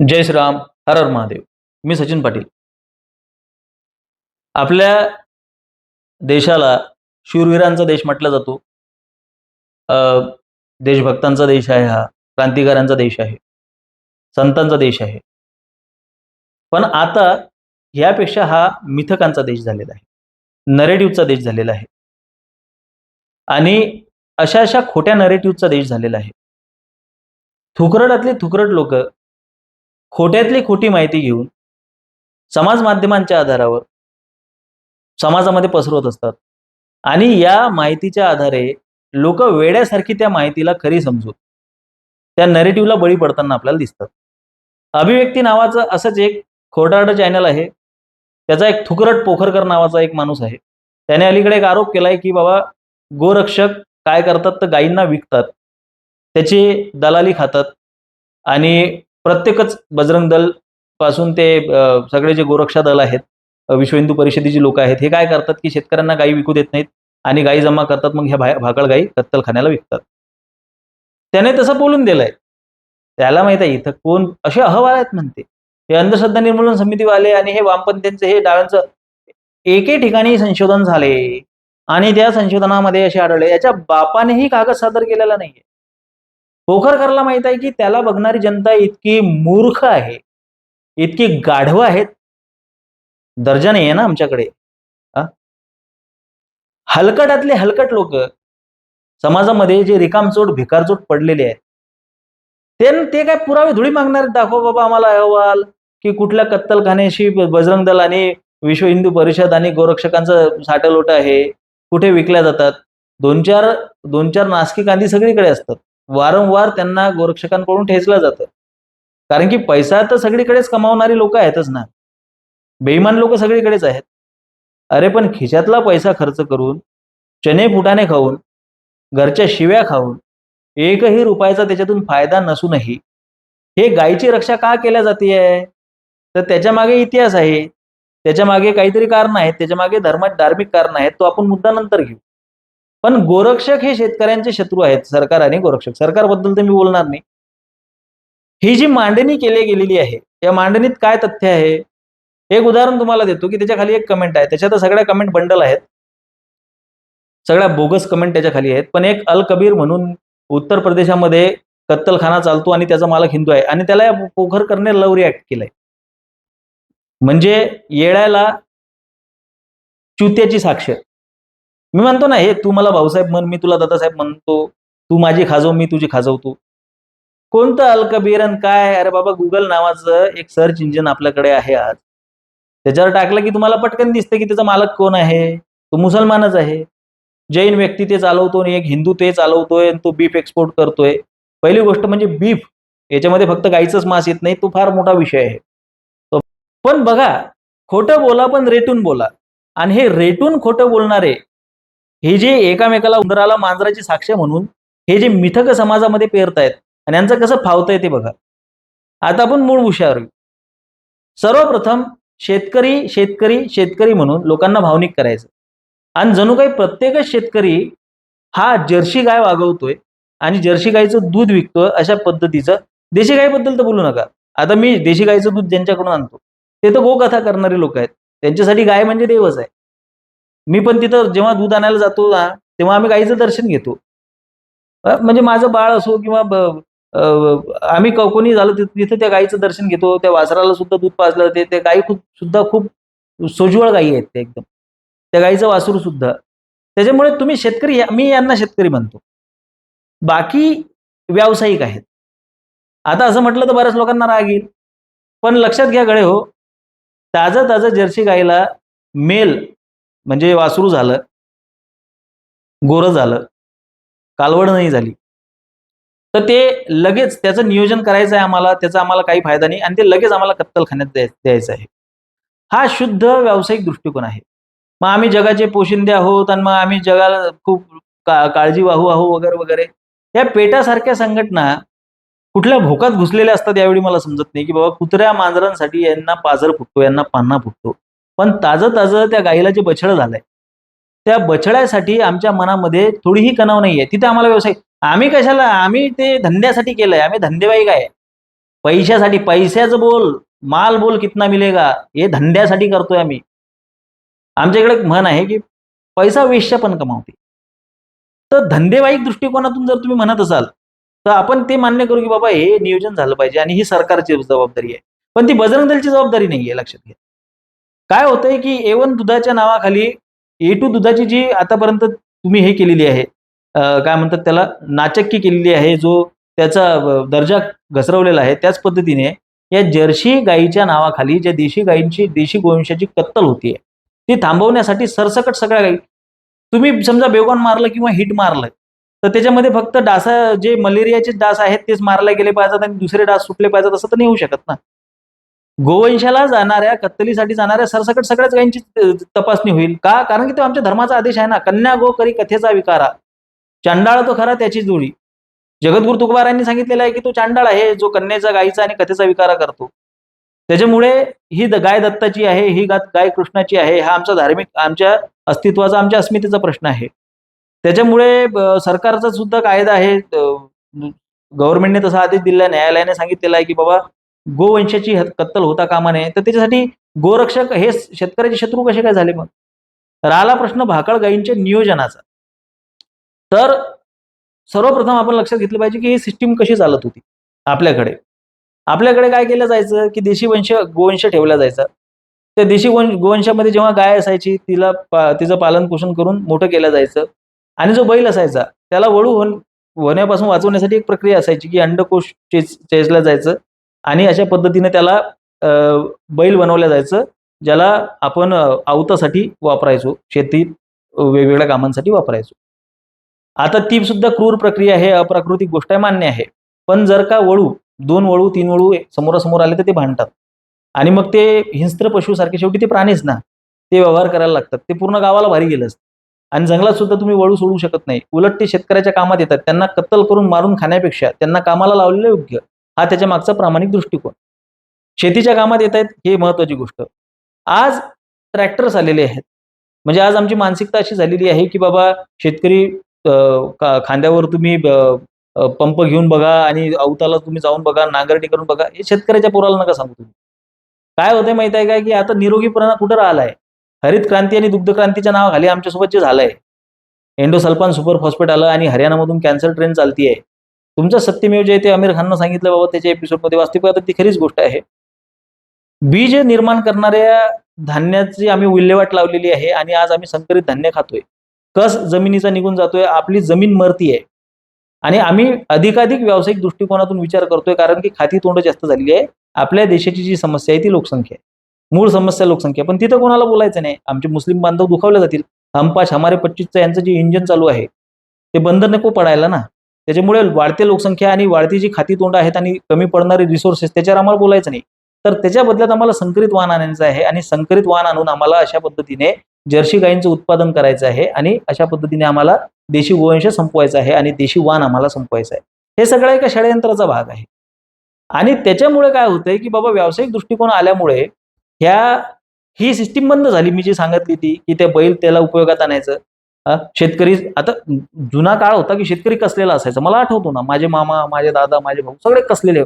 जय श्रीराम हर हर महादेव. मी सचिन पाटील. आपल्या देशाला शूरवीरांचा देश म्हटला जातो. देशभक्तांचा देश आहे हा क्रांतिकारांचा देश आहे संतांचा देश आहे. पण आता यापेक्षा हा मिथकांचा देश झालेला आहे. नरेटिव्हचा देश झालेला आहे. आणि अशा अशा खोट्या नरेटिव्हचा देश झालेला आहे. थुकरडातले थुकरट लोक खोट्यातली खोटी माहिती घेऊन समाज माध्यमांच्या आधारावर समाजामध्ये पसरवत असतात. आणि या माहितीच्या आधारे लोक वेड्यासारखी त्या माहितीला खरी समजून त्या नरेटिव्हला बळी पडताना आपल्याला दिसतात. अभिव्यक्ती नावाचं असंच एक खोटारडं चॅनल आहे. त्याचा एक थुकरट पोखरकर नावाचा एक माणूस आहे. त्याने अलीकडे एक आरोप केलाय की बाबा गोरक्षक काय करतात तर गायींना विकतात. त्याची दलाली खातात. आणि प्रत्येकच बजरंग दलपासून ते सगळे जे गोरक्षा दल आहेत विश्व हिंदू परिषदेची लोक आहेत हे काय करतात की शेतकऱ्यांना गायी विकू देत नाहीत आणि गायी जमा करतात मग ह्या भाकड गायी कत्तलखान्याला विकतात. त्याने तसं बोलून दिलंय. त्याला माहीत आहे इथं कोण असे अहवाल आहेत म्हणते. हे अंधश्रद्धा निर्मूलन समितीवाले आणि हे वामपंथ्यांचं हे डाळांचं एके ठिकाणी संशोधन झाले. आणि त्या संशोधनामध्ये असे आढळले याच्या बापानेही कागद सादर केलेला नाहीये. पोखरकरला माहीत आहे की त्याला बघणारी जनता इतकी मूर्ख आहे इतकी गाढव आहेत. दर्जा नाही आहे ना आमच्याकडे. हलकटातले हलकट लोक समाजामध्ये जे रिकामचोट भिकारचोट पडलेले आहेत ते ते काय पुरावे धुळी मागणार दाखव बाबा आम्हाला अहवाल की कुठल्या कत्तलखान्याशी बजरंग दल आणि विश्व हिंदू परिषद आणि गोरक्षकांचं साठलोट आहे कुठे विकल्या जातात? दोन चार दोन चार नासकी कांदी सगळीकडे असतात. वारंवार त्यांना गोरक्षकांकडून ठेचलं जातं. कारण की पैसा तर सगळीकडेच कमावणारी लोक आहेतच ना. बेईमान लोक सगळीकडेच आहेत. अरे पण खिशातला पैसा खर्च करून चणे फुटाने खाऊन घरच्या शिव्या खाऊन एकही रुपयाचा त्याच्यातून फायदा नसूनही हे गायीची रक्षा का केल्या जाते तर त्याच्यामागे इतिहास आहे. त्याच्यामागे काहीतरी कारण आहेत. त्याच्यामागे धर्मात धार्मिक कारण आहेत. तो आपण मुद्दा नंतर घेऊ. पण गोरक्षक हे शेतकऱ्यांचे शत्रू आहेत सरकार आणि गोरक्षक. सरकारबद्दल तर मी बोलणार नाही. ही जी मांडणी केली गेलेली आहे या मांडणीत काय तथ्य आहे? एक उदाहरण तुम्हाला देतो की त्याच्याखाली एक कमेंट आहे. त्याच्यात सगळ्या कमेंट बंडल आहेत. सगळ्या बोगस कमेंट त्याच्याखाली आहेत. पण एक अल कबीर म्हणून उत्तर प्रदेशामध्ये कत्तलखाना चालतो आणि त्याचा मालक हिंदू आहे आणि त्याला या पोखरकरने लव रिॲक्ट केलंय. म्हणजे येळ्याला चुत्याची साक्ष. मी म्हणतो ना हे तू मला भाऊसाहेब म्हण मी तुला दादासाहेब म्हणतो. तू माझी खाजव मी तुझी खाजवतो. कोणतं अल्कबीर आणि काय? अरे बाबा गुगल नावाचं एक सर्च इंजिन आपल्याकडे आहे आज. त्याच्यावर टाकलं की तुम्हाला पटकन दिसतं की त्याचा मालक कोण आहे? तो मुसलमानच आहे. जैन व्यक्ती ते चालवतो आणि एक हिंदू ते चालवतोय आणि तो बीफ एक्सपोर्ट करतोय. पहिली गोष्ट म्हणजे बीफ याच्यामध्ये फक्त गाईचंच मांस येत नाही तो फार मोठा विषय आहे. पण बघा खोटं बोला पण रेटून बोला. आणि हे रेटून खोटं बोलणारे हे जे एकामेकाला उंदराला मांजराची साक्ष म्हणून हे जे मिथक समाजामध्ये पेरतायत आणि यांचं कसं फावतंय ते बघा. आता आपण मूळ विषयावर सर्वप्रथम शेतकरी शेतकरी शेतकरी म्हणून लोकांना भावनिक करायचं. आणि जणू काही प्रत्येकच शेतकरी हा जर्सी गाय वागवतोय आणि जर्सी गायचं दूध विकतोय अशा पद्धतीचं देशी गायबद्दल तर बोलू नका. आता मी देशी गायचं दूध ज्यांच्याकडून आणतो ते तर गोकथा करणारे लोक आहेत. त्यांच्यासाठी गाय म्हणजे देवच आहे. मी पण तिथं जेव्हा दूध आणायला जातो ना तेव्हा आम्ही गाईचं दर्शन घेतो. म्हणजे माझं बाळ असो किंवा ब- आम्ही कोणी झालं तिथं तिथं त्या गाईचं दर्शन घेतो त्या वासराला सुद्धा दूध पाजलं जाते त्या गाई खूप सुद्धा खूप सोज्वळ गायी आहेत त्या एकदम. त्या गाईचं वासरू सुद्धा. त्याच्यामुळे तुम्ही शेतकरी मी यांना शेतकरी म्हणतो. बाकी व्यावसायिक आहेत. आता असं म्हटलं तर बऱ्याच लोकांना राग येईल. पण लक्षात घ्या गळे हो ताजं ताजं जर्सी गाईला मेल म्हणजे वासरू झालं गोरं झालं कालवड नाही झाली. तर ते लगेच त्याचं नियोजन करायचं आहे आम्हाला त्याचा आम्हाला काही फायदा नाही आणि ते लगेच आम्हाला कत्तलखान्यात द्यायचं आहे. हा शुद्ध व्यावसायिक दृष्टिकोन आहे. मग आम्ही जगाचे पोशिंदे आहोत आणि मग आम्ही जगाला खूप का काळजी वाहू आहो वगैरे वगैरे. या पेटासारख्या संघटना कुठल्या भोकात घुसलेल्या असतात यावेळी मला समजत नाही की बाबा कुत्र्या मांजरांसाठी यांना पाझर फुटतो यांना पान्हा फुटतो. पण ताजं ताजं त्या गाईला जे बछड झालंय त्या बछड्यासाठी आमच्या मनामध्ये थोडीही कणाव नाहीये. तिथे आम्हाला व्यवसाय आम्ही कशाला आम्ही ते धंद्यासाठी केलंय आम्ही धंदेवाईक आहे पैशासाठी पैशाचं बोल माल बोल कितना मिलेगा हे धंद्यासाठी करतोय आम्ही. आमच्या इकडे म्हण आहे की पैसा वेश्या पण कमावते. तर धंदेवाईक दृष्टिकोनातून जर तुम्ही म्हणत असाल तर आपण ते मान्य करू की बाबा हे नियोजन झालं पाहिजे आणि ही सरकारची जबाबदारी आहे. पण ती बजरंग दलची जबाबदारी नाही आहे लक्षात घ्या. काय होतंय की ए वन दुधाच्या नावाखाली ए टू दुधाची जी आतापर्यंत तुम्ही हे केलेली आहे काय म्हणतात त्याला नाचक्की केलेली आहे जो त्याचा दर्जा घसरवलेला आहे त्याच पद्धतीने या जर्सी गायीच्या नावाखाली ज्या देशी गायींची देशी गोवंशाची कत्तल होतीये ती थांबवण्यासाठी सरसकट सगळ्या गायी तुम्ही समजा बेगॉन मारलं किंवा हिट मारलं तर त्याच्यामध्ये फक्त डासा जे मलेरियाचे डास आहेत तेच मारले गेले पाहिजेत आणि दुसरे डास सुटले पाहिजेत असं तर नाही होऊ शकत ना? गोवंशाला जाणाऱ्या कत्तलीसाठी जाणाऱ्या सरसकट सगळ्याच गायींची तपासणी होईल. का? कारण की तो आमच्या धर्माचा आदेश आहे ना. कन्या गो करी कथेचा विकारा. चांडाळ तो खरा त्याची जोडी जगद्गुरु तुकबारांनी सांगितलेलं आहे की तो चांडाळ आहे जो कन्याचा गायीचा आणि कथेचा विकारा करतो. त्याच्यामुळे ही गाय दत्ताची आहे ही गाय कृष्णाची आहे हा आमचा धार्मिक आमच्या अस्तित्वाचा आमच्या अस्मितेचा प्रश्न आहे. त्याच्यामुळे सरकारचा सुद्धा कायदा आहे. गव्हर्नमेंटने तसा आदेश दिला न्यायालयाने सांगितलेला आहे की बाबा गोवंशाची हत- कत्तल होता कामा नये तर त्याच्यासाठी गोरक्षक हे शेतकऱ्याचे शत्रू कसे काय झाले मग? राहिला प्रश्न भाकळ गायींच्या नियोजनाचा. तर सर्वप्रथम आपण लक्षात घेतलं पाहिजे की ही सिस्टीम कशी चालत होती आपल्याकडे. आपल्याकडे काय केलं जायचं की देशी वंश गोवंश ठेवला जायचा. त्या देशी वंश गोवंशामध्ये जेव्हा गाय असायची तिला पा- तिचं पालन पोषण करून मोठं केलं जायचं. आणि जो बैल असायचा त्याला वळू होण होण्यापासून वाचवण्यासाठी एक प्रक्रिया असायची की अंडकोश चेच चेजला जायचं. आणि अशा पद्धतीने त्याला बैल बनवलं जायचं ज्याला आपण आवतासाठी वापरायचो शेतीत वेगवेगळ्या कामांसाठी वापरायचो. आता ती सुद्धा क्रूर प्रक्रिया आहे अप्राकृतिक गोष्ट आहे मान्य आहे. पण जर का वळू दोन वळू तीन वळू समोरासमोर आले तर ते भांडतात. आणि मग ते हिंस्त्र पशुसारखे शेवटी ते प्राणीच ना. ते व्यवहार करायला लागतात. ते पूर्ण गावाला भारी गेलं असतं. आणि जंगलात सुद्धा तुम्ही वळू सोडू शकत नाही. उलट ते शेतकऱ्याच्या कामात येतात. त्यांना कत्तल करून मारून खाण्यापेक्षा त्यांना कामाला लावलेलं योग्य. हा त्याच्या मागचा प्रामाणिक दृष्टिकोन. शेतीच्या कामात येत आहेत हे महत्वाची गोष्ट. आज ट्रॅक्टर्स आलेले आहेत. म्हणजे आज आमची मानसिकता अशी झालेली आहे की बाबा शेतकरी खांद्यावर तुम्ही पंप घेऊन बघा आणि अवताला तुम्ही जाऊन बघा नांगरणी करून बघा हे शेतकऱ्याच्या पोराला नका सांगू तुम्ही. काय होतंय माहीत आहे काय की आता निरोगीपणा कुठं राहिला आहे हरित क्रांती आणि दुग्ध क्रांतीच्या नावाखाली आमच्यासोबत जे झालंय. एंडोसल्फान सुपर फॉस्फेट आलं आणि हरियाणामधून कॅन्सर ट्रेन चालतीये. तुमचं सत्यमेव जे ते आमिर खाननं सांगितलं बाबा त्याच्या एपिसोडमध्ये वास्तविक ती खरीच गोष्ट आहे. बीज निर्माण करणाऱ्या धान्याची आम्ही विल्हेवाट लावलेली आहे आणि आज आम्ही संकरित धान्य खातोय. कस जमिनीचा निघून जातोय आपली जमीन मरती आहे आणि आम्ही अधिकाधिक व्यावसायिक दृष्टिकोनातून विचार करतोय कारण की खाती तोंड जास्त झालेली आहे. आपल्या देशाची जी समस्या आहे ती लोकसंख्या आहे. मूळ समस्या लोकसंख्या पण तिथं कोणाला बोलायचं नाही. आमचे मुस्लिम बांधव दुखावले जातील. हमपाश हमारे पच्चीसचं यांचं जे इंजन चालू आहे ते बंद नको पडायला ना. त्याच्यामुळे वाढते लोकसंख्या आणि वाढती जी खाती तोंड आहेत आणि कमी पडणारे रिसोर्सेस त्याच्यावर आम्हाला बोलायचं नाही. तर त्याच्या बदल्यात आम्हाला संकरित वाहन आणायचं आहे आणि संकरित वाहन आणून आम्हाला अशा पद्धतीने जर्सी गायींचं उत्पादन करायचं आहे आणि अशा पद्धतीने आम्हाला देशी गोवंश संपवायचा आहे आणि देशी वाण आम्हाला संपवायचं आहे. हे सगळं एका षडयंत्राचा भाग आहे. आणि त्याच्यामुळे काय होतंय की बाबा व्यावसायिक दृष्टिकोन आल्यामुळे ह्या ही सिस्टीम बंद झाली मी जी सांगितली ती की ते बैल त्याला उपयोगात आणायचं. शेतकरी आता जुना काळ होता की शेतकरी कसलेला असायचा? मला आठवतो ना माझे मामा माझे दादा माझे भाऊ सगळे कसलेले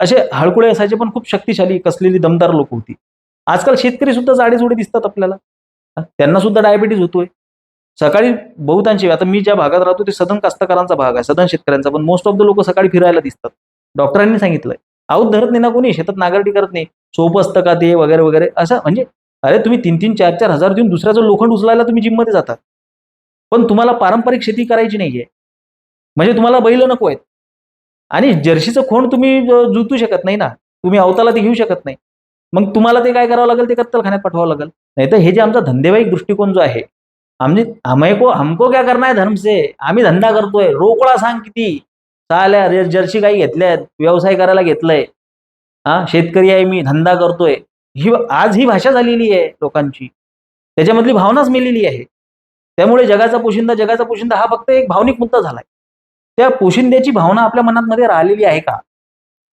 असे हळकुळे असायचे पण खूप शक्तिशाली कसलेली दमदार लोक होती. आजकाल शेतकरी सुद्धा जाडेजुडे दिसतात आपल्याला. त्यांना सुद्धा डायबिटीज होतोय. सकाळी बहुतांशी आता मी ज्या भागात राहतो ते सदन कास्तकारांचा भाग आहे सदन शेतकऱ्यांचा पण मोस्ट ऑफ द लोक सकाळी फिरायला दिसतात. डॉक्टरांनी सांगितलंय. आऊत धरत नाही ना कोणी? शेतात नागरटी करत नाही. सोप असतं का ते? वगैरे वगैरे. असं म्हणजे अरे तुम्ही तीन तीन चार चार हजार देऊन दुसऱ्याचं लोखंड उचलायला तुम्ही जिममध्ये जाता. पण तुम्हाला पारंपरिक शेती करायची नाहीये. म्हणजे तुम्हाला बैल नको आहेत. आणि जर्सीचं खोंड तुम्ही जुतू शकत नाही ना. तुम्ही अवताला ते घेऊ शकत नाही. मग तुम्हाला ते काय करावं लागेल? ते कत्तलखान्यात पाठवावं लागेल. नाही तर हे जे आमचा धंदेवाईक दृष्टिकोन जो आहे आम्ही हमको हमको क्या करणार धर्म से? आम्ही धंदा करतोय. रोकडा सांग किती? चाल्या रे- जर्सी गाई घेतल्यात. व्यवसाय करायला घेतलंय. हा शेतकरी आहे मी धंदा करतोय. ही आज ही भाषा झालेली आहे लोकांची. त्याच्यामधली भावनाच मेलेली आहे. त्यामुळे जगाचा पोशिंदा जगाचा पोशिंदा हा फक्त एक भावनिक मुद्दा झालाय. त्या पोशिंद्याची भावना आपल्या मनात मध्ये राहिलेली आहे का?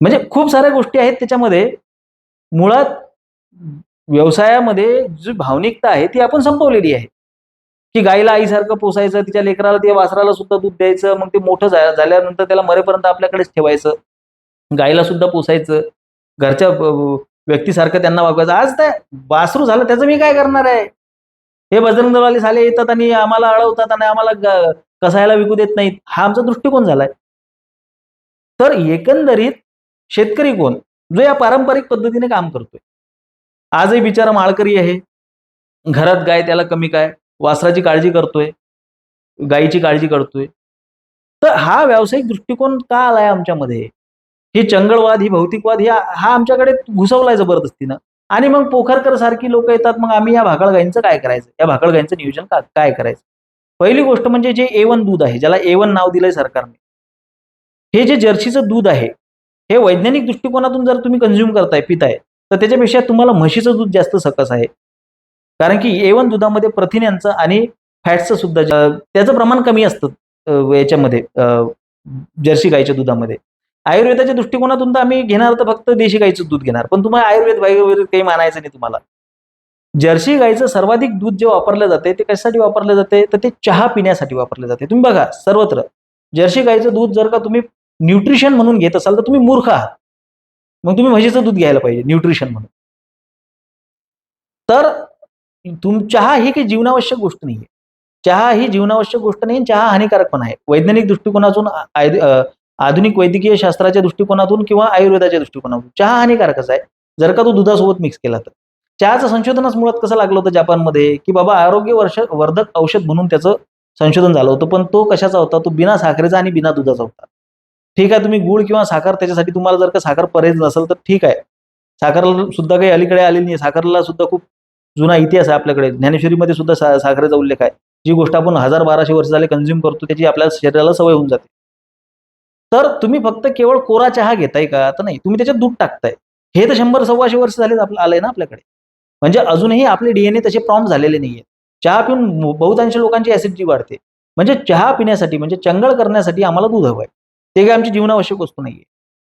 म्हणजे खूप साऱ्या गोष्टी आहेत त्याच्यामध्ये. मुळात व्यवसायामध्ये जी भावनिकता आहे ती आपण संपवलेली आहे. की गाईला आईसारखं पोसायचं तिच्या लेकराला ते वासराला सुद्धा दूध द्यायचं मग ते मोठं झाल्यानंतर त्याला मरेपर्यंत आपल्याकडेच ठेवायचं. गाईला सुद्धा पोसायचं. घरच्या व्यक्तीसारखं त्यांना वागवायचं. आज त्या वासरू झालं त्याचं मी काय करणार आहे? हे बजरंग दलवाले साले येतात आणि आम्हाला अडवतात आणि आम्हाला कसायला विकू देत नाहीत. हा आमचा दृष्टिकोन झालाय. तर एकंदरीत शेतकरी कोण? जो या पारंपरिक पद्धतीने काम करतोय. आजही बिचारा माळकरी आहे. घरात गाय त्याला कमी काय? वासराची काळजी करतोय. गायीची काळजी करतोय. तर हा व्यावसायिक दृष्टिकोन का आलाय आमच्यामध्ये? ही चंगळवाद ही भौतिकवाद ही हा आमच्याकडे घुसवलाय जबरदस्तीनं. आणि मग पोखरकर सारखी लोक येतात मग आम्ही या भाकळगाईंचं काय करायचं? या भाकळगाईंचं नियोजन का- काय करायचं? पहिली गोष्ट म्हणजे जे ए वन दूध आहे ज्याला ए वन नाव दिलंय सरकारने हे जे जर्सीचं दूध आहे हे वैज्ञानिक दृष्टिकोनातून जर तुम्ही कंझ्युम करताय पिताय तर त्याच्यापेक्षा तुम्हाला म्हशीचं दूध जास्त सकस आहे. कारण की ए वन दुधामध्ये प्रथिन्यांचं आणि फॅट्सचं सुद्धा त्याचं प्रमाण कमी असतं याच्यामध्ये जर्सी गाईच्या दुधामध्ये. आयुर्वेदाच्या दृष्टिकोनातून तर आम्ही घेणार तर फक्त देशी गाईचं दूध घेणार. पण तुम्हाला आयुर्वेद वायुर्वेद काही मानायचं नाही तुम्हाला. जर्सी गाईचं सर्वाधिक दूध जे वापरलं जाते ते कशासाठी वापरलं जाते? तर ते चहा पिण्यासाठी वापरले जाते. तुम्ही बघा सर्वत्र. जर्सी गाईचं दूध जर का तुम्ही न्यूट्रिशन म्हणून घेत असाल तर तुम्ही मूर्ख आहात. मग तुम्ही म्हशीचं दूध घ्यायला पाहिजे न्यूट्रिशन म्हणून. तर तुम चहा ही काही जीवनावश्यक गोष्ट नाही आहे चहा ही जीवनावश्यक गोष्ट नाही चहा हानिकारक पण आहे. वैज्ञानिक दृष्टिकोनातून आधुनिक वैद्यकीय शास्त्राच्या दृष्टिकोनातून किंवा आयुर्वेदाच्या दृष्टिकोनातून. चहा हानिकारकच आहे. जर का तो दुधासोबत मिक्स केला तर. चहाचं संशोधनच मुळात कसं लागलं होतं जपानमध्ये? की बाबा आरोग्य वर्ष वर्धक औषध म्हणून त्याचं संशोधन झालं होतं पण तो कशाचा होता? तो बिना साखरेचा आणि बिना दुधाचा होता. ठीक आहे तुम्ही गुळ किंवा साखर त्याच्यासाठी तुम्हाला जर का साखर परहेज नसेल तर ठीक आहे. साखरला सुद्धा काही अलीकडे आलेली नाही. साखरला सुद्धा खूप जुना इतिहास आहे आपल्याकडे. ज्ञानेश्वरीमध्ये सुद्धा सा साखरेचा उल्लेख आहे. जी गोष्ट आपण हजार बाराशे वर्ष झाले कन्झ्युम करतो त्याची आपल्या शरीराला सवय होऊन जाते. तर तुम्ही फक्त केवळ कोरा चहा घेताय का? तर नाही तुम्ही त्याच्यात दूध टाकताय. हे तर शंभर सव्वाशे वर्ष झालेच आपलं आलंय ना आपल्याकडे. म्हणजे अजूनही आपले डीएनए तसे प्रॉम्प झालेले नाहीये. चहा पिऊन बहुतांश लोकांची ऍसिडिटी वाढते. म्हणजे चहा पिण्यासाठी म्हणजे चंगळ करण्यासाठी आम्हाला दूध हवंय. ते काही आमची जीवनावश्यक वस्तू नाहीये.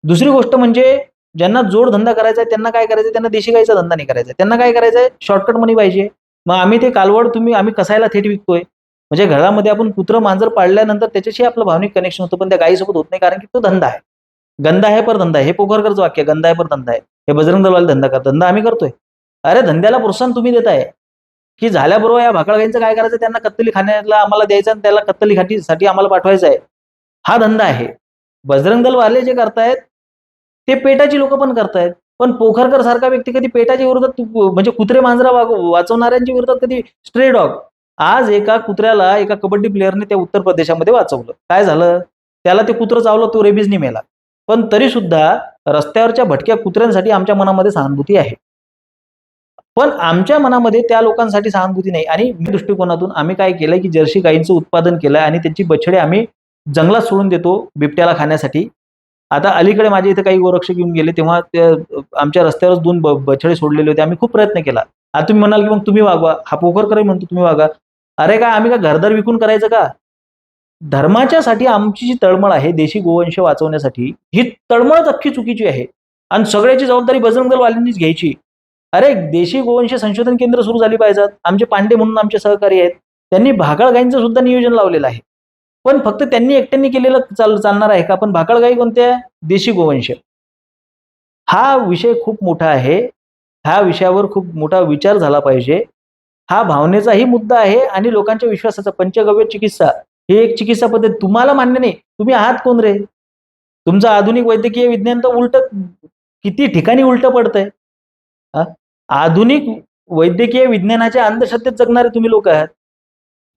दुसरी गोष्ट म्हणजे ज्यांना जोडधंदा करायचा आहे त्यांना काय करायचं त्यांना देशी गाईचा धंदा नाही करायचा त्यांना काय करायचं आहे शॉर्टकट मनी पाहिजे. मग आम्ही ते कालवड तुम्ही आम्ही कसायला थेट विकतोय? म्हणजे घरामध्ये आपण कुत्र मांजर पाळल्यानंतर त्याच्याशी आपलं भावनिक कनेक्शन होतं पण त्या गायीसोबत होत नाही कारण की तो धंदा आहे. गंदा आहे पर धंदा आहे. हे पोखरकरचं वाक्य गंदा आहे पर धंदा आहे. हे बजरंग दलवाल धंदा कर धंदा आम्ही करतोय. अरे धंद्याला प्रोत्साहन तुम्ही देताय. की झाल्याबरोबर या भाकळगाईंचं काय करायचं? त्यांना कत्तली खाण्याला आम्हाला द्यायचं आणि त्याला कत्तली खाटीसाठी आम्हाला पाठवायचं आहे. हा धंदा आहे. बजरंग दलवाले जे करतायत ते पेटाची लोक पण करतायत. पण पोखरकर सारखा व्यक्ती कधी पेटाच्या विरोधात म्हणजे कुत्रे मांजरा वाग- वाचवणाऱ्यांच्या विरोधात कधी स्ट्रे डॉग आज एका कुत्र्याला एका कबड्डी प्लेअरने त्या उत्तर प्रदेशामध्ये वाचवलं. काय झालं? त्याला ते कुत्रं चावलं तो रेबीजने मेला. पण तरी सुद्धा रस्त्यावरच्या भटक्या कुत्र्यांसाठी आमच्या मनामध्ये सहानुभूती आहे. पण आमच्या मनामध्ये त्या लोकांसाठी सहानुभूती नाही. आणि मी दृष्टिकोनातून आम्ही काय केलंय की जर्सी गायींचं उत्पादन केलंय आणि त्याची बछडे आम्ही जंगलात सोडून देतो बिबट्याला खाण्यासाठी. आता अलीकडे माझे इथे काही गोरक्षक येऊन गेले तेव्हा ते आमच्या रस्त्यावरच दोन बछडे सोडलेले होते. आम्ही खूप प्रयत्न केला. आता तुम्ही म्हणाल की मग तुम्ही वागवा. हा पोखरकर म्हणतो तुम्ही वागा. अरे काय आम्ही का घरदार विकून करायचं का? धर्माच्यासाठी आमची जी तळमळ आहे देशी गोवंश वाचवण्यासाठी ही तळमळच अख्खी चुकीची आहे. आणि सगळ्याची जबाबदारी बजरंग दलवाल्यांनीच घ्यायची. अरे देशी गोवंश संशोधन केंद्र सुरू झाली पाहिजेत. आमचे पांडे म्हणून आमचे सहकारी आहेत. त्यांनी भाकळगाईंचं सुद्धा नियोजन लावलेलं आहे. पण फक्त त्यांनी एकट्यांनी केलेलं चाल चालणार आहे का? पण भाकळगाई कोणत्या? देशी गोवंश. हा विषय खूप मोठा आहे. ह्या विषयावर खूप मोठा विचार झाला पाहिजे. हा भावनेचाही मुद्दा आहे आणि लोकांच्या विश्वासाचा. पंचगव्य चिकित्सा ही एक चिकित्सा पद्धत तुम्हाला मान्य नाही. तुम्ही आहात कोण रे? तुमचं आधुनिक वैद्यकीय विज्ञान तर उलट किती ठिकाणी उलट पडतंय? हा? आधुनिक वैद्यकीय विज्ञानाच्या अंधश्रद्धेत जगणारे तुम्ही लोक आहात.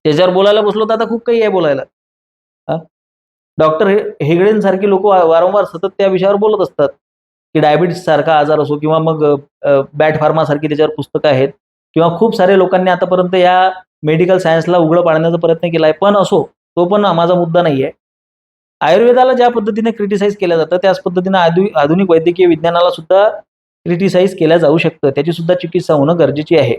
त्याच्यावर बोलायला बसलो तर आता खूप काही आहे बोलायला. डॉक्टर हेगडेंसारखी लोक वारंवार सतत त्या विषयावर बोलत असतात. की डायबिटीस सारखा आजार असो किंवा मग बॅट फार्मासारखी त्याच्यावर पुस्तकं आहेत. किंवा खूप सारे लोकांनी आतापर्यंत या मेडिकल सायन्सला उघडं पाडण्याचा प्रयत्न केला आहे पण असो तो पण माझा मुद्दा नाही आहे आयुर्वेदाला ज्या पद्धतीने क्रिटिसाइज केलं जातं त्याच पद्धतीने आधु आधुनिक वैद्यकीय विज्ञानाला सुद्धा क्रिटिसाइज केलं जाऊ शकतं. त्याची सुद्धा चिकित्सा होणं गरजेची आहे.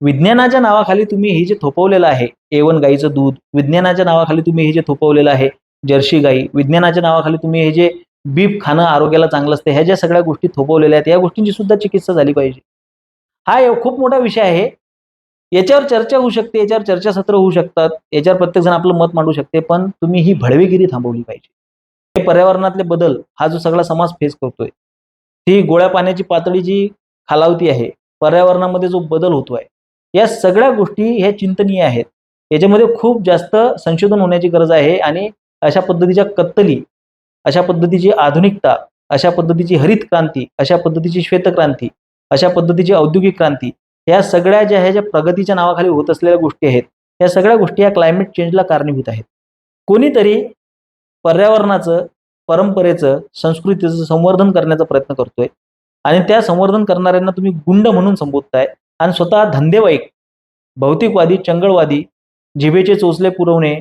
विज्ञानाच्या नावाखाली तुम्ही हे जे थोपवलेलं आहे एवन गाईचं दूध विज्ञानाच्या नावाखाली तुम्ही हे जे थोपवलेलं आहे जर्सी गाई विज्ञानाच्या नावाखाली तुम्ही हे जे बीफ खाणं आरोग्याला चांगलं असतं ह्या ज्या सगळ्या गोष्टी थोपवलेल्या आहेत या गोष्टींची सुद्धा चिकित्सा झाली पाहिजे. हा खूप मोठा विषय आहे. याच्यावर चर्चा होऊ शकते याच्यावर चर्चासत्र होऊ शकतात याच्यावर प्रत्येक जण आपलं मत मांडू शकते पण तुम्ही ही भडवेगिरी थांबवली पाहिजे. हे पर्यावरणातले बदल हा जो सगळा समाज फेस करतोय ती गोळ्या पाण्याची पातळी जी खालावती आहे पर्यावरणामध्ये जो बदल होतोय या सगळ्या गोष्टी ह्या चिंतनीय आहेत. याच्यामध्ये खूप जास्त संशोधन होण्याची गरज आहे आणि अशा पद्धतीच्या कत्तली अशा पद्धतीची आधुनिकता अशा पद्धतीची हरित क्रांती अशा पद्धतीची श्वेतक्रांती अशा पद्धतीची औद्योगिक क्रांती या सगळ्या ज्या ह्या ज्या प्रगतीच्या नावाखाली होत असलेल्या गोष्टी आहेत या सगळ्या गोष्टी या क्लायमेट चेंजला कारणीभूत आहेत. कोणीतरी पर्यावरणाचं परंपरेचं संस्कृतीचं संवर्धन करण्याचा प्रयत्न करतोय आणि त्या संवर्धन करणाऱ्यांना तुम्ही गुंड म्हणून संबोधताय आणि स्वतः धंदेवाईक भौतिकवादी चंगळवादी जिभेचे चोचले पुरवणे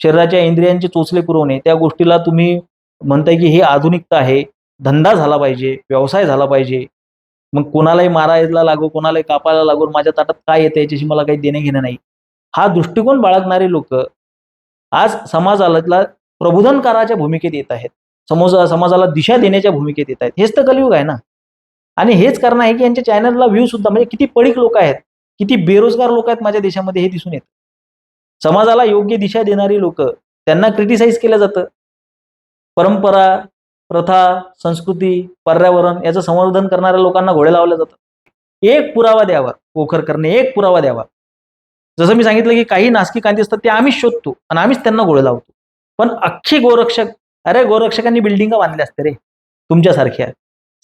शरीराच्या इंद्रियांचे चोचले पुरवणे त्या गोष्टीला तुम्ही म्हणताय की ही आधुनिकता आहे धंदा झाला पाहिजे व्यवसाय झाला पाहिजे मग कोणालाही मारायला लागू कोणालाही कापायला लागू माझ्या ताटात काय येतं याच्याशी मला काही देणं घेणं नाही. हा दृष्टिकोन बाळगणारे लोक आज समाजाला प्रबोधनकाराच्या भूमिकेत येत आहेत. समोज समाजाला दिशा देण्याच्या भूमिकेत येत आहेत. हेच तर कलयुग आहे ना. आणि हेच कारण आहे की यांच्या चॅनलला व्ह्यू सुद्धा म्हणजे किती पडीक लोक आहेत किती बेरोजगार लोक आहेत माझ्या देशामध्ये हे दिसून येत. समाजाला योग्य दिशा देणारी लोक त्यांना क्रिटिसाइज केलं जातं. परंपरा प्रथा संस्कृती पर्यावरण याचं संवर्धन करणाऱ्या लोकांना घोडे लावले जातात. एक पुरावा द्यावा पोखर करणे एक पुरावा द्यावा. जसं मी सांगितलं की काही नासकी कांती असतात ते आम्हीच शोधतो आणि आम्हीच त्यांना घोडे लावतो. पण अख्खी गोरक्षक अरे गोरक्षकांनी बिल्डिंग बांधल्या असते रे तुमच्यासारख्या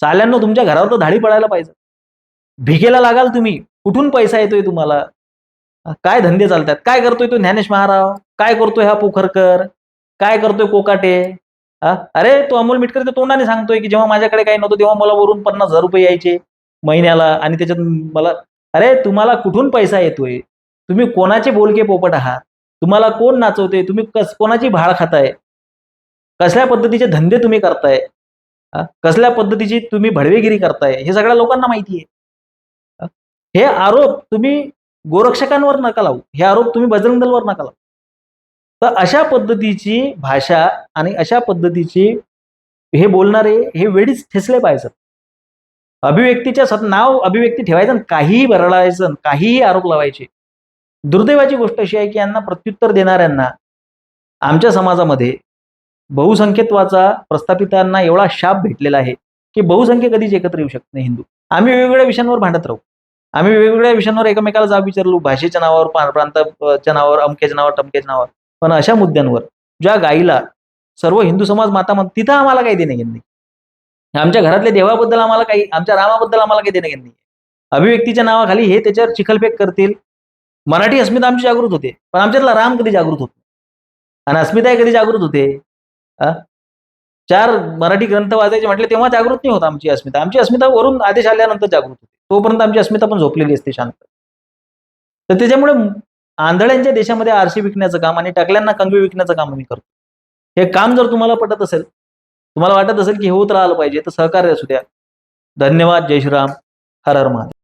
चाल्यांना तुमच्या घरावर तर धाडी पडायला पाहिजे. भिकेला लागाल तुम्ही कुठून पैसा येतोय तुम्हाला? काय धंदे चालतात? काय करतोय तो ज्ञानेश महाराव? काय करतोय हा पोखरकर? काय करतोय कोकाटे? अरे तो अमोल मिटकर ते तोंडाने सांगतोय की जेव्हा माझ्याकडे काही नव्हतं तेव्हा मला वरून पन्नास हजार रुपये यायचे महिन्याला आणि त्याच्यात मला अरे तुम्हाला कुठून पैसा येतोय? तुम्ही कोणाचे बोलके पोपट आहात? तुम्हाला कोण नाचवते तुम्ही कस कोणाची भाळ खाताय? कसल्या पद्धतीचे धंदे तुम्ही करताय? कसल्या पद्धतीची तुम्ही भडवेगिरी करताय? हे सगळ्या लोकांना माहिती आहे. हे? आरोप तुम्ही गोरक्षकांवर नका लावू. हे आरोप तुम्ही बजरंग दलवर नका लावू. तर अशा पद्धतीची भाषा आणि अशा पद्धतीची हे बोलणारे हे वेळीच ठेसले पाहिजेत. अभिव्यक्तीच्या सत नाव अभिव्यक्ती ठेवायचं काहीही बरळायचं आणि काहीही आरोप लावायचे. दुर्दैवाची गोष्ट अशी आहे की यांना प्रत्युत्तर देणाऱ्यांना आमच्या समाजामध्ये बहुसंख्यत्वाचा प्रस्थापितांना एवढा शाप भेटलेला आहे की बहुसंख्य कधीच एकत्र येऊ शकत नाही हिंदू. आम्ही वेगवेगळ्या विषयांवर भांडत राहू. आम्ही वेगवेगळ्या विषयांवर एकमेकाला जाब विचारलो. भाषेच्या नावावर प्रांताच्या नावावर अमक्याच्या नावावर टमक्याच्या नावावर. पण अशा मुद्द्यांवर ज्या गाईला सर्व हिंदू समाज माता म्हणतो तिथं आम्हाला काही देणं घेणं नाही. आमच्या घरातल्या देवाबद्दल आम्हाला काही आमच्या रामाबद्दल आम्हाला काही देणं घेणं नाही. अभिव्यक्तीच्या नावाखाली हे त्याच्यावर चिखलफेक करतील. मराठी अस्मिता आमची जागृत होते पण आमच्यातला राम कधी जागृत होत आणि अस्मिता कधी जागृत होते चार मराठी ग्रंथ वाचायचे म्हटले तेव्हा जागृत नाही होत आमची अस्मिता. आमची अस्मिता वरून आदेश आल्यानंतर जागृत होते. तोपर्यंत आमची अस्मिता पण झोपलेली असते शांत. तर त्याच्यामुळे आंधळ्यांच्या देशामध्ये आरशी विकण्याचं काम आणि टाकल्यांना कंगवी विकण्याचं काम आम्ही करतो. हे काम जर तुम्हाला पटत असेल तुम्हाला वाटत असेल की हे होत राहिलं पाहिजे तर सहकार्य असू द्या. धन्यवाद जय श्रीराम. हर हर महादेव.